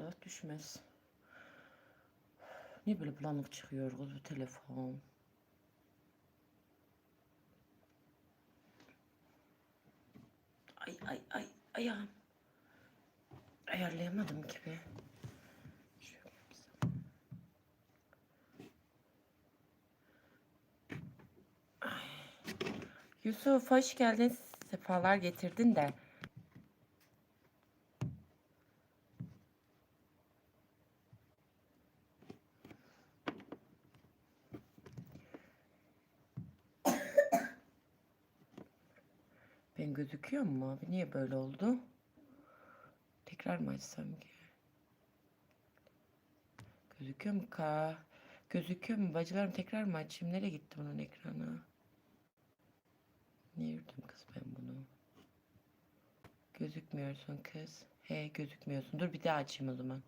İnşallah düşmez. Niye böyle bulanık çıkıyor bu telefon? Ay ay ay ayağım. Ayarlayamadım gibi. Yusuf hoş geldin. Sefalar getirdin de. Ben gözüküyor mu abi? Niye böyle oldu? Tekrar mı açsam ki? Gözüküyor mu ka? Gözüküyor mu? Bacılarım tekrar mı açayım? Nereye gitti bunun ekranı? Niye yürüdüm kız ben bunu? Gözükmüyorsun kız. He gözükmüyorsun. Dur bir daha açayım o zaman.